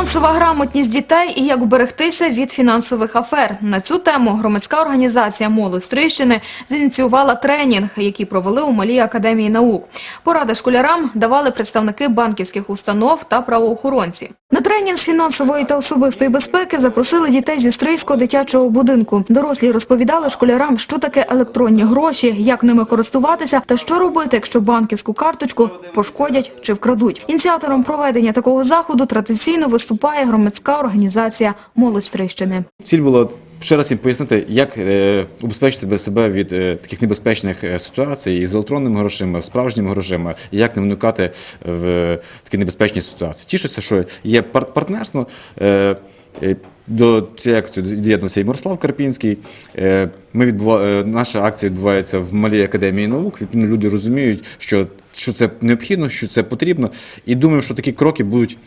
Фінансова грамотність дітей і як вберегтися від фінансових афер. На цю тему громадська організація «Молодь Стрийщини» зініціювала тренінг, який провели у Малій академії наук. Поради школярам давали представники банківських установ та правоохоронці. На тренінг з фінансової та особистої безпеки запросили дітей зі Стрийського дитячого будинку. Дорослі розповідали школярам, що таке електронні гроші, як ними користуватися та що робити, якщо банківську карточку пошкодять чи вкрадуть. Ініціатором проведення такого заходу традиційно виступає громадська організація «Молодь Стрийщини». Ціль було ще раз їм пояснити, як е, убезпечити себе- від е, таких небезпечних е, ситуацій із електронними грошима, справжніми грошима, і як не вникати в такі небезпечні ситуації. Тішуся, що є пар- партнерство. До цієї акції доєднався і Мирослав Карпінський. Наша акція відбувається в Малій академії наук. Відповідно, люди розуміють, що, це необхідно, що це потрібно. І думаю, що такі кроки будуть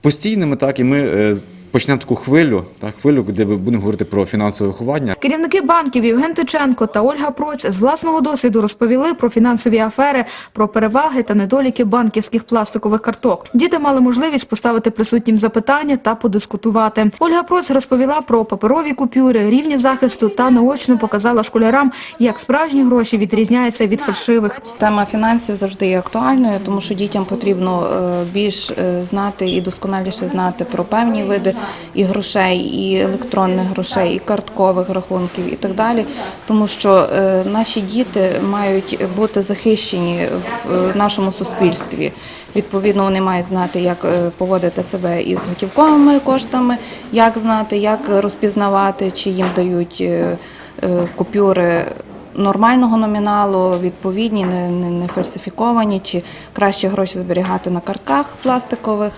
постійними, так і ми е, почнемо таку хвилю, так, хвилю, де ми будемо говорити про фінансове виховання. Керівники банків Євген Тиченко та Ольга Проць з власного досвіду розповіли про фінансові афери, про переваги та недоліки банківських пластикових карток. Діти мали можливість поставити присутнім запитання та подискутувати. Ольга Проць розповіла про паперові купюри, рівні захисту та наочно показала школярам, як справжні гроші відрізняються від фальшивих. Тема фінансів завжди є актуальною, тому що дітям потрібно е, більш е, знати і досконаліше знати про певні види і грошей, і електронних грошей, і карткових рахунків, і так далі. Тому що е, наші діти мають бути захищені в е, нашому суспільстві. Відповідно, вони мають знати, як е, поводити себе із готівковими коштами, як знати, як розпізнавати, чи їм дають купюри нормального номіналу, відповідні, не, не, не фальсифіковані, чи краще гроші зберігати на картках пластикових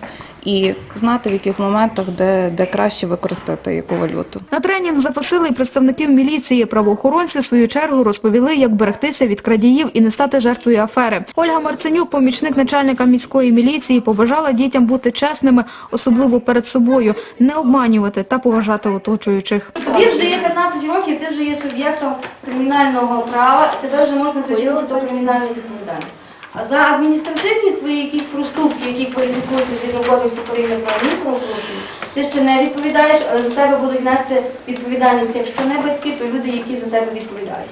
і знати в яких моментах, де, де краще використати яку валюту. На тренінг запросили і представників міліції. Правоохоронці в свою чергу розповіли, як берегтися від крадіїв і не стати жертвою афери. Ольга Марценюк, помічник начальника міської міліції, побажала дітям бути чесними, особливо перед собою, не обманювати та поважати оточуючих. Тобі вже є 15 років, ти вже є суб'єктом кримінального права, тебе вже можна приділити до кримінальної відповідальності. А за адміністративні твої якісь проступки, які кваліфікуються згідно кодексу України про адмінправопорушення, ти ще не відповідаєш, але за тебе будуть нести відповідальність. Якщо не батьки, то люди, які за тебе відповідають.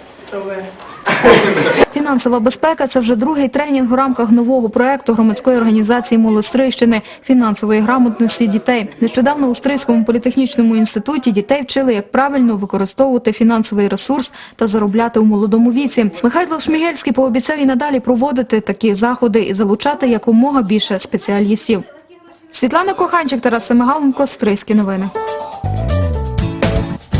Фінансова безпека це вже другий тренінг у рамках нового проекту громадської організації «Молодь Стрийщини» фінансової грамотності дітей. Нещодавно у Стрийському політехнічному інституті дітей вчили, як правильно використовувати фінансовий ресурс та заробляти у молодому віці. Михайло Шмігельський пообіцяв і надалі проводити такі заходи і залучати якомога більше спеціалістів. Світлана Коханчик, Тарас Семигаленко, Стрийські новини.